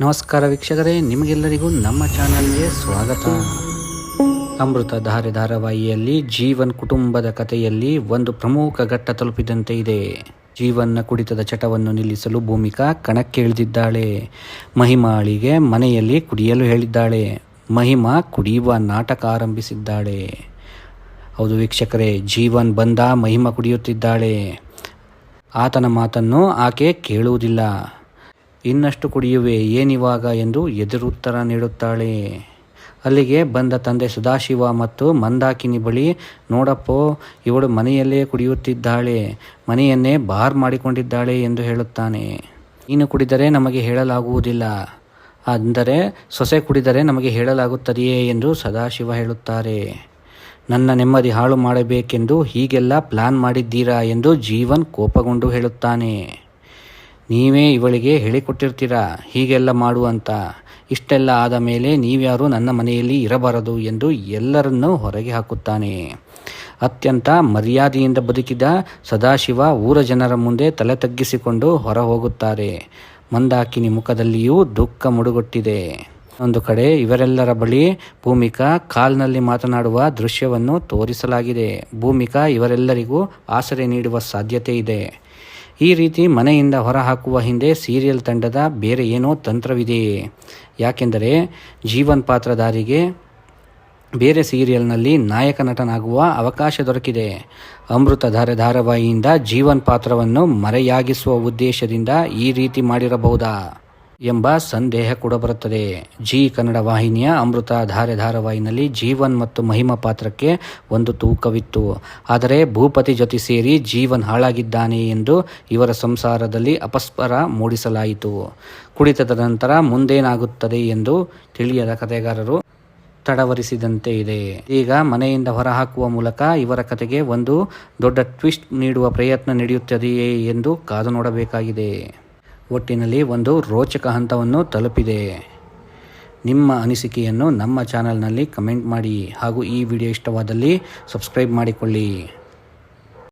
ನಮಸ್ಕಾರ ವೀಕ್ಷಕರೇ, ನಿಮಗೆಲ್ಲರಿಗೂ ನಮ್ಮ ಚಾನಲ್ಗೆ ಸ್ವಾಗತ. ಅಮೃತ ಧಾರೆ ಧಾರಾವಾಹಿಯಲ್ಲಿ ಜೀವನ್ ಕುಟುಂಬದ ಕಥೆಯಲ್ಲಿ ಒಂದು ಪ್ರಮುಖ ಘಟ್ಟ ತಲುಪಿದಂತೆ ಇದೆ. ಜೀವನ್ನ ಕುಡಿತದ ಚಟವನ್ನು ನಿಲ್ಲಿಸಲು ಭೂಮಿಕಾ ಕಣಕ್ಕಿಳಿದಿದ್ದಾಳೆ. ಮಹಿಮಾಳಿಗೆ ಮನೆಯಲ್ಲಿ ಕುಡಿಯಲು ಹೇಳಿದ್ದಾಳೆ. ಮಹಿಮಾ ಕುಡಿಯುವ ನಾಟಕ ಆರಂಭಿಸಿದ್ದಾಳೆ. ಹೌದು ವೀಕ್ಷಕರೇ, ಜೀವನ್ ಬಂದ ಮಹಿಮಾ ಕುಡಿಯುತ್ತಿದ್ದಾಳೆ. ಆತನ ಮಾತನ್ನು ಆಕೆ ಕೇಳುವುದಿಲ್ಲ. ಇನ್ನಷ್ಟು ಕುಡಿಯುವೆ ಏನಿವಾಗ ಎಂದು ಎದುರುತ್ತರ ನೀಡುತ್ತಾಳೆ. ಅಲ್ಲಿಗೆ ಬಂದ ತಂದೆ ಸದಾಶಿವ ಮತ್ತು ಮಂದಾಕಿನಿ ಬಳಿ, ನೋಡಪ್ಪೋ, ಇವಳು ಮನೆಯಲ್ಲೇ ಕುಡಿಯುತ್ತಿದ್ದಾಳೆ, ಮನೆಯನ್ನೇ ಬಾರ್ ಮಾಡಿಕೊಂಡಿದ್ದಾಳೆ ಎಂದು ಹೇಳುತ್ತಾನೆ. ನೀನು ಕುಡಿದರೆ ನಮಗೆ ಹೇಳಲಾಗುವುದಿಲ್ಲ. ಅಂದರೆ, ಸೊಸೆ ಕುಡಿದರೆ ನಮಗೆ ಹೇಳಲಾಗುತ್ತದೆಯೇ ಎಂದು ಸದಾಶಿವ ಹೇಳುತ್ತಾರೆ. ನನ್ನ ನೆಮ್ಮದಿ ಹಾಳು ಮಾಡಬೇಕೆಂದು ಹೀಗೆಲ್ಲ ಪ್ಲಾನ್ ಮಾಡಿದ್ದೀರಾ ಎಂದು ಜೀವನ್ ಕೋಪಗೊಂಡು ಹೇಳುತ್ತಾನೆ. ನೀವೇ ಇವಳಿಗೆ ಹೇಳಿಕೊಟ್ಟಿರ್ತೀರಾ? ಹೀಗೆಲ್ಲ ಮಾಡುವಂತ ಇಷ್ಟೆಲ್ಲ ಆದ ಮೇಲೆ ನೀವ್ಯಾರು ನನ್ನ ಮನೆಯಲ್ಲಿ ಇರಬಾರದು ಎಂದು ಎಲ್ಲರನ್ನೂ ಹೊರಗೆ ಹಾಕುತ್ತಾನೆ. ಅತ್ಯಂತ ಮರ್ಯಾದೆಯಿಂದ ಬದುಕಿದ ಸದಾಶಿವ ಊರ ಜನರ ಮುಂದೆ ತಲೆ ತಗ್ಗಿಸಿಕೊಂಡು ಹೊರ ಹೋಗುತ್ತಾರೆ ಮಂದಾಕಿನಿ ಮುಖದಲ್ಲಿಯೂ ದುಃಖ ಮುಡುಗೊಟ್ಟಿದೆ. ಒಂದು ಕಡೆ ಇವರೆಲ್ಲರ ಬಳಿ ಭೂಮಿಕಾ ಕಾಲ್ನಲ್ಲಿ ಮಾತನಾಡುವ ದೃಶ್ಯವನ್ನು ತೋರಿಸಲಾಗಿದೆ. ಭೂಮಿಕಾ ಇವರೆಲ್ಲರಿಗೂ ಆಸರೆ ನೀಡುವ ಸಾಧ್ಯತೆ ಇದೆ. ಈ ರೀತಿ ಮನೆಯಿಂದ ಹೊರಹಾಕುವ ಹಿಂದೆ ಸೀರಿಯಲ್ ತಂಡದ ಬೇರೆ ಏನೋ ತಂತ್ರವಿದೆಯೇ ಯಾಕೆಂದರೆ ಜೀವನ್ ಪಾತ್ರಧಾರಿಗೆ ಬೇರೆ ಸೀರಿಯಲ್ನಲ್ಲಿ ನಾಯಕ ನಟನಾಗುವ ಅವಕಾಶ ದೊರಕಿದೆ. ಅಮೃತಧಾರೆ ಧಾರಾವಾಹಿಯಿಂದ ಜೀವನ್ ಪಾತ್ರವನ್ನು ಮರೆಯಾಗಿಸುವ ಉದ್ದೇಶದಿಂದ ಈ ರೀತಿ ಮಾಡಿರಬಹುದಾ? ಎಂಬ ಸಂದೇಹ ಕೂಡ ಬರುತ್ತದೆ. ಜಿ ಕನ್ನಡ ವಾಹಿನಿಯ ಅಮೃತ ಧಾರೆ ಧಾರಾವಾಹಿನಲ್ಲಿ ಜೀವನ್ ಮತ್ತು ಮಹಿಮಾ ಪಾತ್ರಕ್ಕೆ ಒಂದು ತೂಕವಿತ್ತು. ಆದರೆ ಭೂಪತಿ ಜೊತೆ ಸೇರಿ ಜೀವನ್ ಹಾಳಾಗಿದ್ದಾನೆ ಎಂದು ಇವರ ಸಂಸಾರದಲ್ಲಿ ಅಪಸ್ಪರ ಮೂಡಿಸಲಾಯಿತು. ಕುಡಿತದ ನಂತರ ಮುಂದೇನಾಗುತ್ತದೆ ಎಂದು ತಿಳಿಯದ ಕಥೆಗಾರರು ತಡವರಿಸಿದಂತೆ ಇದೆ. ಈಗ ಮನೆಯಿಂದ ಹೊರಹಾಕುವ ಮೂಲಕ ಇವರ ಕತೆಗೆ ಒಂದು ದೊಡ್ಡ ಟ್ವಿಸ್ಟ್ ನೀಡುವ ಪ್ರಯತ್ನ ನಡೆಯುತ್ತದೆಯೇ ಎಂದು ಕಾದು ನೋಡಬೇಕಾಗಿದೆ. ಒಟ್ಟಿನಲ್ಲಿ ಒಂದು ರೋಚಕ ಹಂತವನ್ನು ತಲುಪಿದೆ. ನಿಮ್ಮ ಅನಿಸಿಕೆಯನ್ನು ನಮ್ಮ ಚಾನಲ್ನಲ್ಲಿ ಕಮೆಂಟ್ ಮಾಡಿ ಹಾಗೂ ಈ ವಿಡಿಯೋ ಇಷ್ಟವಾದಲ್ಲಿ ಸಬ್ಸ್ಕ್ರೈಬ್ ಮಾಡಿಕೊಳ್ಳಿ.